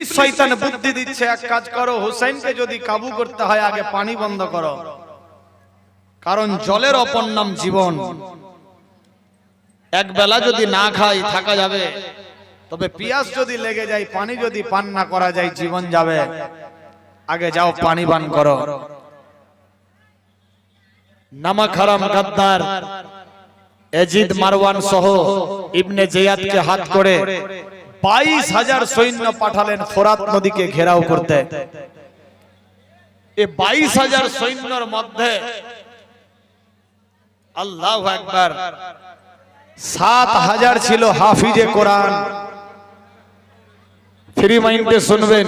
শয়তান বুদ্ধি দিচ্ছে, এক কাজ করো, হুসাইনকে যদি কাবু করতে হয়, আগে পানি বন্ধ করো। কারণ জলের অপর নাম জীবন। এক বেলা যদি না খাই, থাকা যাবে। তবে পিয়াস যদি লেগে যায়, পানি যদি পান না করা যায়, জীবন যাবে। আগে যাও, পানি পান করো। নামাক হারাম গাদ্দার, এজিদ মারওয়ান সহ ইবনে জিয়াদকে হাত করে বাইশ হাজার সৈন্য পাঠালেন ফোরাত নদীকে ঘেরাও করতে। এ বাইশ হাজার সৈন্যর মধ্যে আল্লাহ একবার সাত হাজার ছিল হাফিজে কোরআন। ফ্রি মাইন্ডে শুনবেন।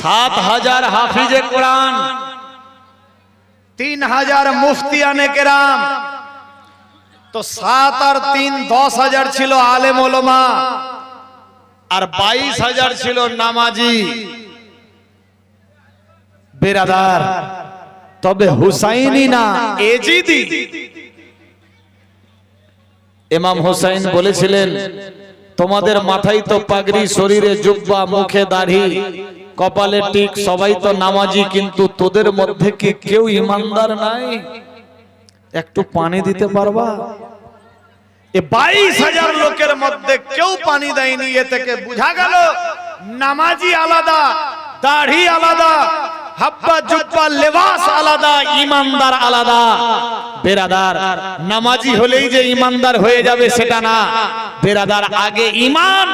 সাত হাজার হাফিজে কোরআন। তিন হাজার মুফতিয়ানে কেরাম। তো সাত আর তিন দশ হাজার ছিল আলেম ওলমা। আর বাইশ হাজার ছিল নামাজি। বেরাদার, তবে হুসাইনি না, এজিদি। ইমাম হোসাইন বলেছিলেন, তোমাদের মাথায় তো পাগড়ি, শরীরে জুব্বা, মুখে দাড়ি, কপালে টিক, সবাই তো নামাজি, কিন্তু তোদের মধ্যে কি কেউ ইমানদার নাই? একটু পানি দিতে পারবা? এ বাইশ হাজার লোকের মধ্যে কেউ পানি দেয়নি এ থেকে বুঝা গেল নামাজি আলাদা দাড়ি আলাদা হাব্বা জুব্বা লেবাস আলাদা ইমানদার আলাদা। বেরাদার নামাজি হলেই যে ইমানদার হয়ে যাবে সেটা না। বেরাদার আগে ইমান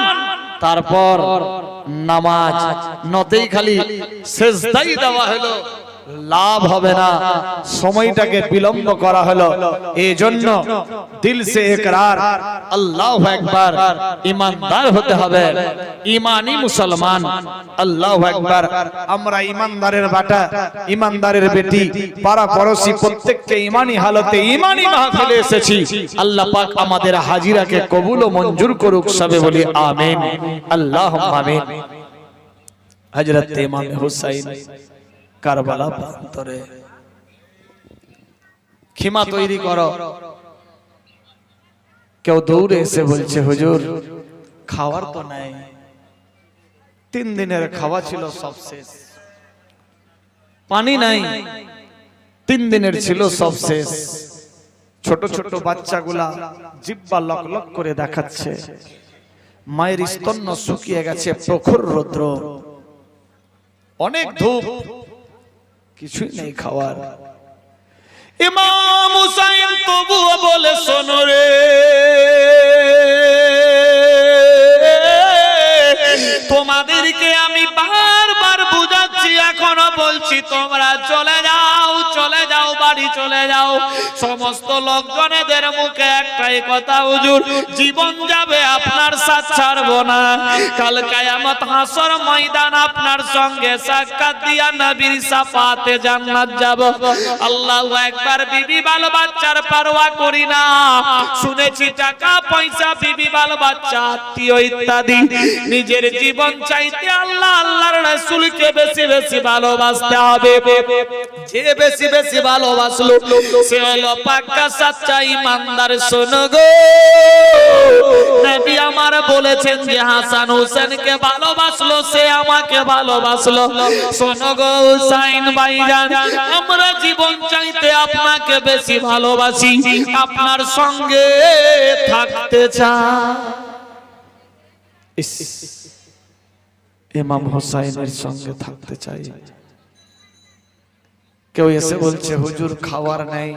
তারপর নামাজ। নতেই খালি সেজদাই দেওয়া হলো। লাভ হবে না। সময়টাকে বিলম্ব করা হলো। এই জন্য দিল সে একরার আল্লাহ একবার ইমানদার হতে হবে। ইমানি মুসলমান, আল্লাহ একবার আমরা ইমানদারের বাটা ইমানদারের বেটি পাড়া পড়োশি প্রত্যেককে ইমানি হালতে ইমানি মাহফিলে এসেছি। আল্লাহ পাক আমাদের হাজিরাকে কবুল ও মঞ্জুর করুক সবে বলি আমিন। আল্লাহ আমিন। হযরত ইমাম হুসাইন। কারবালা প্রান্তরে। খিমা তৈরি করো। কেউ দৌড়ে এসে বলছে হুজুর খাওয়ার তো নাই। তিন দিনের খাওয়া ছিল সব শেষ। পানি নাই। তিন দিনের ছিল সব শেষ। ছোট ছোট বাচ্চাগুলা জিব্বা লক লক করে দেখাচ্ছে। মায়ের স্তন্য শুকিয়ে গেছে প্রখর রৌদ্র। অনেক ধূপ। কিছুই নেই খাওয়ার। ইমাম হুসাইন তবুও বলে শোনো রে। তোমাদেরকে আমি বারবার বুঝাচ্ছি এখনও বলছি তোমরা চলে যাও। চলে যাও, বাড়ি চলে যাও। সমস্ত লোকজনেদের মুখে একটাই কথা, হুজুর, জীবন যাবে আপনার সাথ ছাড়বো না। কাল কায়ামত হাসর ময়দান, আপনার সঙ্গে সাক্ষাৎ দিয়া নবীর সাফাতে জান্নাত যাব। আল্লাহু একবার বিবি বাল বাচ্চার পারওয়া করি না। শুনেছি টাকা, পয়সা, বিবি বাল বাচ্চা, আত্মীয় ইত্যাদি। নিজের জীবন চাইতে আল্লাহ, আল্লাহর রাসূলকে বেশি বেশি ভালোবাসতে হবে। যে বেশি বেশি বেশি ভালোবাসলো সে হলো পাক্কা সাচ্চা ইমানদার শোনো গো নবী আমার বলেছেন যে হাসান হোসেনকে ভালোবাসলো সে আমাকে ভালোবাসলো শোনো গো হুসাইন ভাইজান আমরা জীবন চাইতে আপনাকে বেশি ভালোবাসি আপনার সঙ্গে থাকতে চাই ইমাম হোসাইনের সঙ্গে থাকতে চাই কেউ এসে বলছে হুজুর খাওয়ার নেই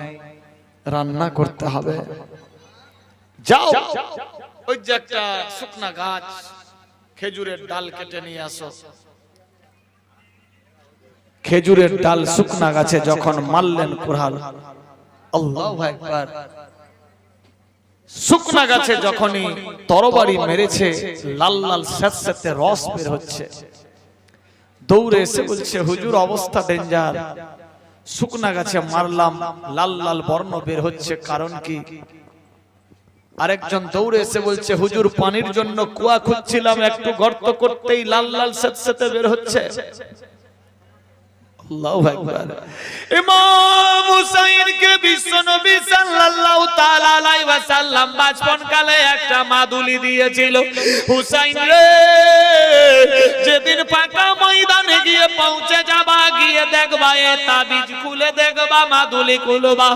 রান্না করতে হবে। যাও। ওই যে একটা শুকনা গাছ খেজুরের ডাল কেটে নিয়ে আসো। খেজুরের ডাল শুকনা গাছে যখন মারলেন কুড়াল আল্লাহ একবার শুকনা গাছে যখনই তরবারি মেরেছে লাল লাল স্যাঁতস্যাঁতে রস বের হচ্ছে। দৌড়ে এসে বলছে হুজুর অবস্থা ডেঞ্জার। শুকনা গাছে মারলাম, লাল লাল বর্ণ বের হচ্ছে, কারণ কি? আরেকজন দৌড়ে এসে বলছে, হুজুর, পানির জন্য কুয়া খুঁজছিলাম, একটু গর্ত করতেই লাল লাল সেতে বের হচ্ছে। আল্লাহু আকবার। ইমাম হুসাইনকে বিশ্বনবী সাল্লাল্লাহু তাআলা আলাইহি ওয়াসাল্লাম বাচপন কালে একটা মাদুলি দিয়েছিল। হুসাইন রে যেদিন ফাঁকা ময়দানে গিয়ে পৌঁছে যাবা গিয়ে দেখবা এ তাবিজ খুলে দেখবা মাদুলি খুলবা।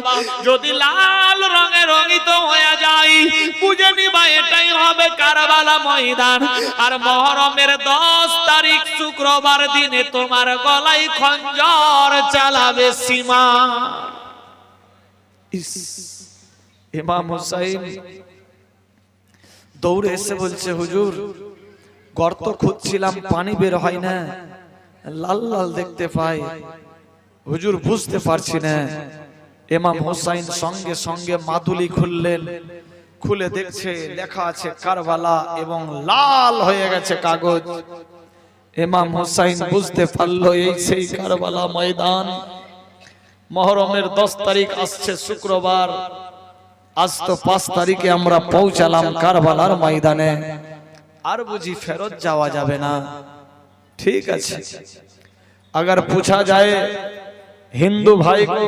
যদি লাল রঙে রঙিত হয়ে যায় বুঝে নিবা এটাই হবে কারবালা ময়দান। আর মহরমের দশ তারিখ শুক্রবার দিনে তোমার গলায় খঞ্জর চালাবে সীমা। ইমাম হুসাইন দৌড়ে এসে বলছে, হুজুর, গর্ত খুঁজছিলাম, পানি বের হয় না। লাল লাল দেখতে পাই। হুজুর, বুঝতে পারছি না। ইমাম হুসাইন সঙ্গে সঙ্গে মাদুলি খুললেন। খুলে দেখছে, লেখা আছে কারবালা এবং লাল হয়ে গেছে কাগজ। ইমাম হুসাইন বুঝতে পারলো এই সেই কারবালা ময়দান মহরমের দশ তারিখ আসছে শুক্রবার আজ তো পাঁচ তারিখে আমরা পৌঁছালাম কারবালার ময়দানে আর বুঝি ফেরত যাওয়া যাবে না ঠিক আছে अगर पूछा जाए हिंदू भाई को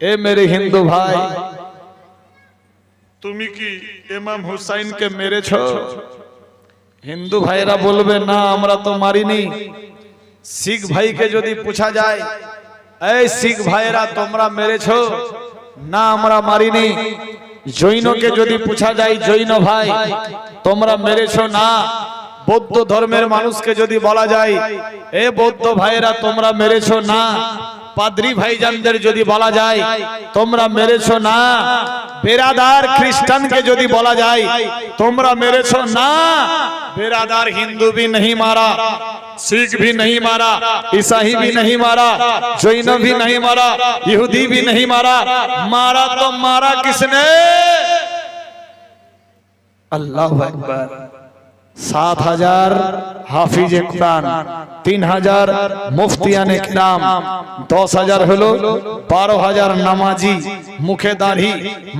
ए मेरे हिंदू भाई তুমি কি ইমাম হুসাইনকে মেরেছো হিন্দু ভাইরা বলবে, না, আমরা তো মারিনি। শিখ ভাইকে যদি পুছা যায়, এই শিখ ভাইরা তোমরা মেরেছ? না, আমরা মারিনি। জৈনকে যদি পুছা যায়, জৈন ভাই, তোমরা মেরেছ না? বৌদ্ধ ধর্মের মানুষকে যদি বলা যায়, এ বৌদ্ধ ভাইরা তোমরা মেরেছ না? পাদ্রি ভাইজানদের যদি বলা যায় তোমরা মেরেছো না বেরাদার খ্রিস্টানকে যদি বলা যায় তোমরা মেরেছো না बेरादार हिंदू भी नहीं मारा सिख भी नहीं मारा ईसाई भी नहीं मारा जैन भी नहीं मारा यहूदी भी नहीं मारा मारा तो मारा किसने अल्लाह अकबर সাত হাজার হাফিজ কোরআন, তিন হাজার মুফতিয়ান ইকরাম দশ হাজার হলো বারো হাজার নামাজি, মুখে দাঁড়ি,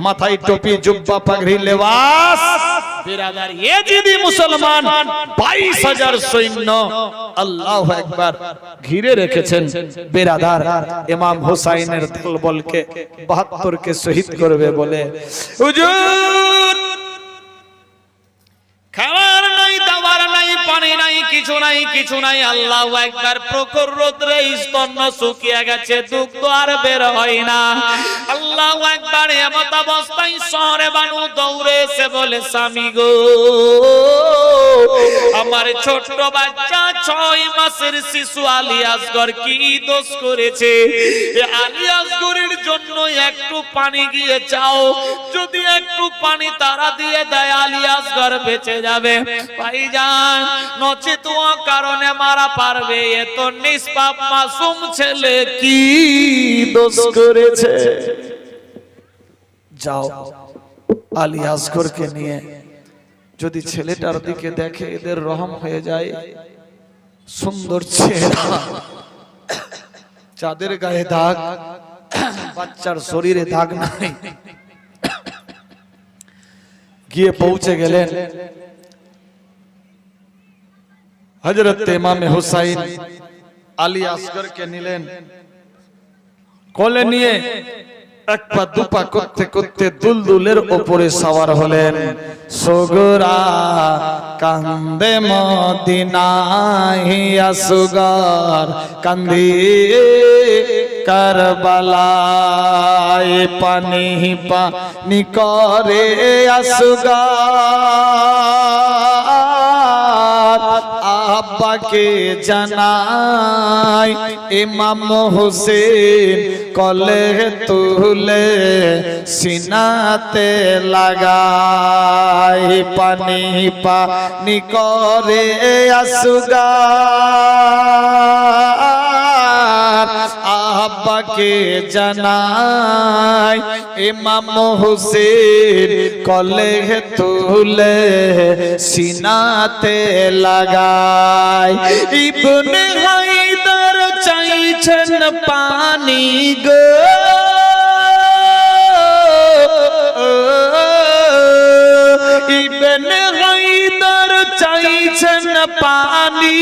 মাথায় টুপি, জুব্বা, পাগড়ি, লেবাস। মুসলমান বাইশ হাজার সৈন্য আল্লাহ একবার ঘিরে রেখেছেন, বেরাদার ইমাম হোসাইনের দলবলকে শহীদ করবে বলে। খাওয়া কিছু নাই কিছু নাই, আল্লাহ একবার প্রখর রোদ্রে স্তন্য শুকিয়ে গেছে, দুগ্ধ আর বের হয় না। আল্লাহ একবার এমত অবস্থায় শহরে বানু দৌড়ে এসে বলে, স্বামী গো আমার ছোট্ট বাচ্চা ছয় মাসের শিশু আলী আসগর কি দোষ করেছে? আলী আসগরের জন্য একটু পানি গিয়ে চাও। যদি একটু পানি তারা দিয়ে দেয়, আলী আসগর বেঁচে যাবে। ভাইজান নচে তো কারণে মারা পারবে। এ তো নিষ্পাপ মাসুম ছেলে কি দোষ করেছে? যাও, আলী আসগরকে নিয়ে যদি ছেলেটার দিকে দেখে এদের রহম হয়ে যায় সুন্দর চেহারা যাদের গায়ে দাগ বাচ্চার শরীরে দাগ নাই। গিয়ে পৌঁছে গেলেন হজরত ইমামে হুসাইন আলী আসগরকে নিলেন। কোলে নিয়ে এক পা দুপা করতে করতে দুলদুলের ওপরে সওয়ার হলেন। সগরা কান্দে মদিনাহি আসগর কান্দি কারবালায় পানি পানি করে আসগর আব্বাকে জানাই ইমাম হোসেন কলে তুলে সিনাতে লাগাই, পানি পানি করে আসুগার আব্বাকে জানাই, ইমাম হোসেন কলে তুলে সিনাতে লাগাই। ইবনে চাইছেন পানি গো। ইবনে হায়দার চাইছেন পানি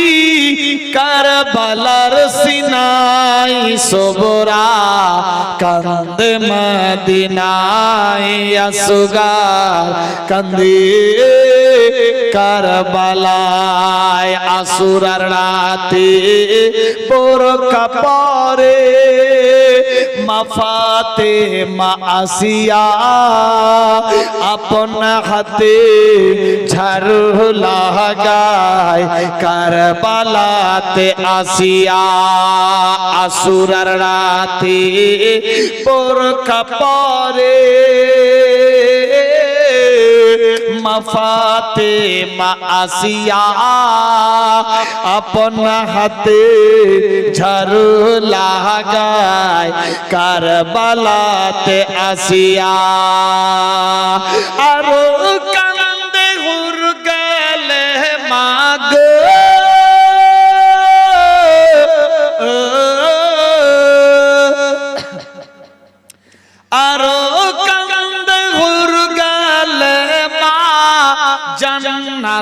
কারবালার সিনাই সবরা কান্দে মদিনাই আসুগার কান্দে কারবালায় আসুরার রাতে বোরকা পরে মাফাতে মা আসিয়া আপন হাতে ঝাড়ু লাগায় কারবালাতে আসিয়া আসুরার রাতে বোরকা পরে মাফাতে মা আসিয়া আপন হাতে ঝাড়ু লাগায় কারবালাতে আসিয়া। আর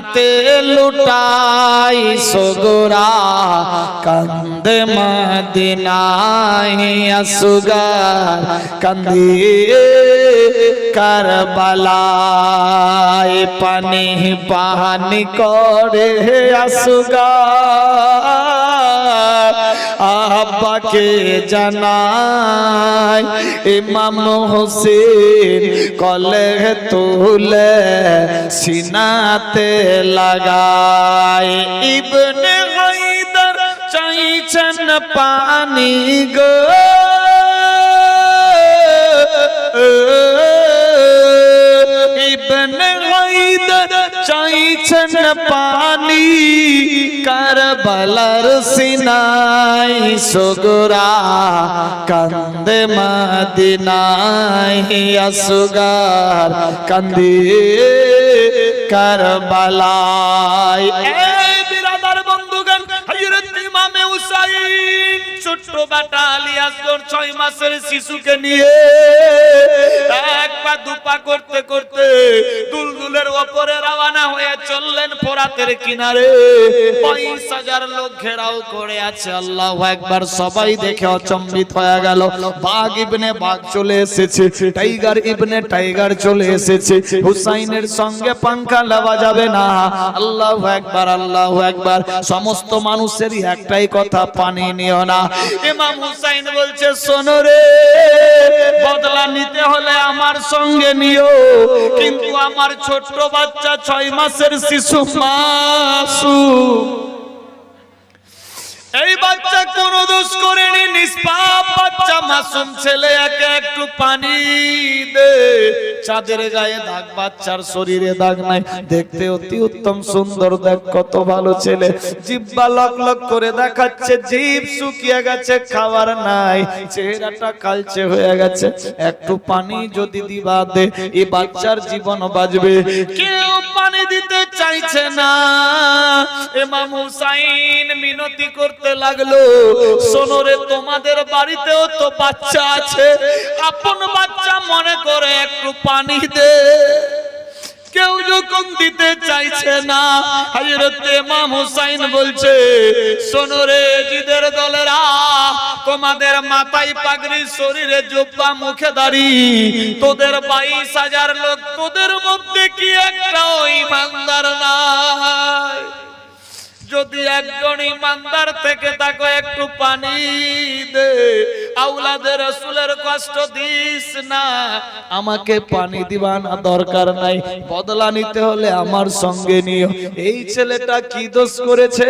জান্নাতে লুটাই সগোরা কান্দে মদিনাই আসুগার কান্দি কারবালায় পানি পানি করে আসুগার। আব্বাকে জানাই, ইমাম হোসেন কলে তুলে সিনাতে লাগায় ইবনে হায়দার চাইছেন পানি গো। ইবনে হায়দার চাইছেন পানি কারবালার সিনাই সগরা কান্দে মাদিনাই আসুগার কান্দে কারবালায়। ছোট্ট বাটা আলিয়াসগর ছয় মাসের শিশুকে নিয়ে এক পা দুপা করতে করতে দুলদুলের ওপরে রওনা হয়ে চললেন ফোরাতের কিনারে। বাইশ হাজার লোক ঘেরাও করে আছে, আল্লাহ একবার সবাই দেখে অচম্বিত হয়ে গেল। বাঘ ইবনে বাঘ চলে এসেছে, টাইগার ইবনে টাইগার চলে এসেছে। হুসাইনের সঙ্গে পাঙ্খা লাবা যাবে না। আল্লাহ একবার আল্লাহ একবার সমস্ত মানুষেরই একটাই কথা, পানি নিও না। ইমাম হুসাইন বলছে, শোনো রে, বদলা নিতে হলে আমার সঙ্গে নিও। কিন্তু আমার ছোট্ট বাচ্চা ছয় মাসের শিশু মাসু। এই বাচ্চা কোন দোষ করেনি, নিষ্পাপ মাসুম ছেলে, একে একটু পানি দে। চাঁদের গায়ে দাগ, বাচ্চার শরীরে দাগ নাই। দেখতে অতি উত্তম সুন্দর, দেখ কত ভালো ছেলে। জিব্বা লক লক করে দেখাচ্ছে শুকিয়ে গেছে খাবার নাই। চেহারাটা কালচে হয়ে গেছে। একটু পানি যদি দিবা দে এই বাচ্চার জীবন বাঁচবে। কেউ পানি দিতে চাইছে না। এমাম হুসাইন মিনতি করতে লাগল। সোনরে তোমাদের বাড়িতেও তো বাচ্চা আছে, আপন বাচ্চা মনে করে একটু পানি দে। না তোমাদের মাথায় পাগড়ি, শরীরে জুব্বা, মুখে তোদের বাইশ হাজার লোক, তোদের মধ্যে কি একটা ইমানদার নাই? যদি একজন ইমানদার থেকে তাকে একটু পানি দে আউলাদের রসুলের কষ্ট দিস না। আমাকে পানি দিবা না দরকার নাই, বদলা নিতে হলে আমার সঙ্গে নিও। এই ছেলেটা কি দোষ করেছে?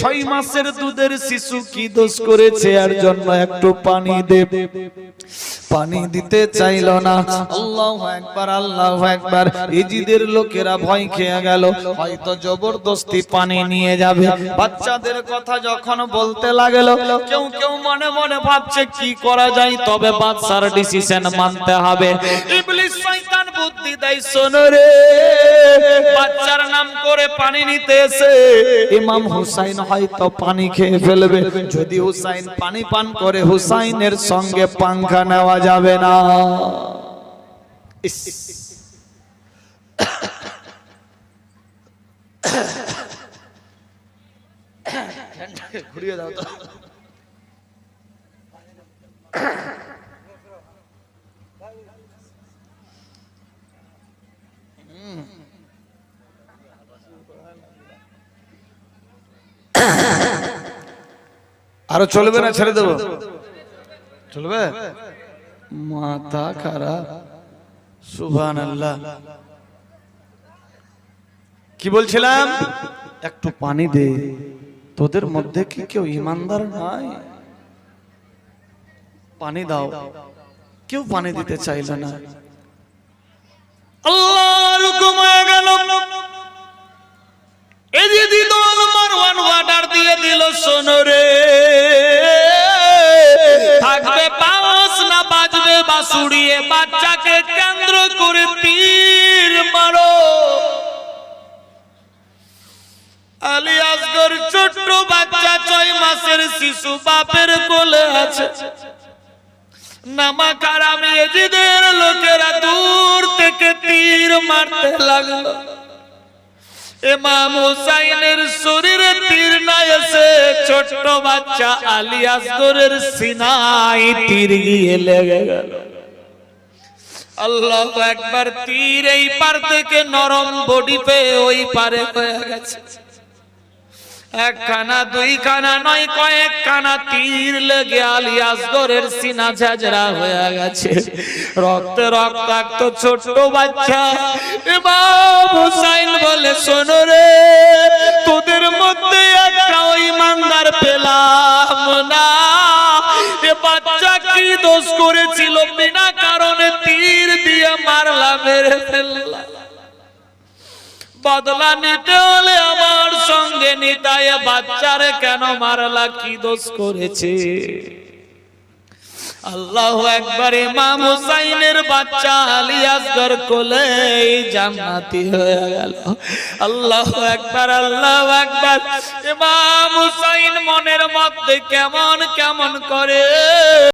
ছয় মাসের দুধের শিশু কি দোষ করেছে? আর জন্য একটু পানি দে। পানি দিতে চাইল না। আল্লাহ একবার আল্লাহ একবার ইজিদের লোকেরা ভয় খেয়ে গেল। হয়তো জবরদস্তি পানি নিয়ে যাবে। বাচ্চাদের কথা যখন বলতে লাগল, কেউ কেউ মনে মনে ভাবছে, কি করা যায়? তবে বাচ্চার ডিসিশন মানতে হবে। ইবলিস বুদ্ধি শোনো রে, বাচ্চার নাম করে পানি ইমাম হুসাইন পানি খেয়ে ফেলবে। যদি হুসাইন পানি পান করে, হুসাইনের সঙ্গে পাঙ্খা নেওয়া যাবে না। ঘুরিয়ে দাও তো। আরও চলবে না, ছেড়ে দেবো? চলবে? মাথা খারাপ। সুভান আল্লাহ কি বলছিলাম? একটু পানি দে। তোদের মধ্যে কি কেউ ইমানদার নাই? পানি দাও। কেউ পানি দিতে চাইল না। আল্লাহর হুকুম হয়ে গেল। এদিদি দল মারওয়ান ওয়ার্ডার দিয়ে দিল সোনরে থাকবে পাঁচ না বাজবে বাসুড়িয়ে বাচ্চাকে কেন্দ্র করে তীর মারো। আলী আসগর ছোট্ট বাচ্চা ছয় মাসের শিশু বাপের কোলে আছে। লোকেরা দূর থেকে তীর মারতে লাগল। হুসাইনের শরীরে তীর ছোট্ট বাচ্চা সিনাই তীর গিয়ে লেগে গেল। আল্লাহ একবার তীর এই পার থেকে নরম বডি পেয়ে ওই পারে হয়ে গেছে। একখানা দুইখানা নয় কয়েকখানা তীর লেগে আলী আসগরের সিনা ঝাঁঝরা হয়ে গেছে। রক্ত রক্তাক্ত ছোট্ট বাচ্চা ইমাম হুসাইন বলে, শোনো রে, তোদের মধ্যে একটা ইমানদার পেলাম না। এ বাচ্চা কি দোষ করেছিল? বিনা কারণে তীর দিয়ে মারলা মেরে ফেললাম। বদলা নিতে হলে আমার সঙ্গে নিতায় বাচ্চারে কেন মারলা? কি দোষ করেছে? আল্লাহ একবার ইমাম হুসাইনের বাচ্চা আলী আসগর কোলে জান্নাতি হয়ে গেল। আল্লাহ একবার আল্লাহ একবার। ইমাম হুসাইন মনের মধ্যে কেমন কেমন করে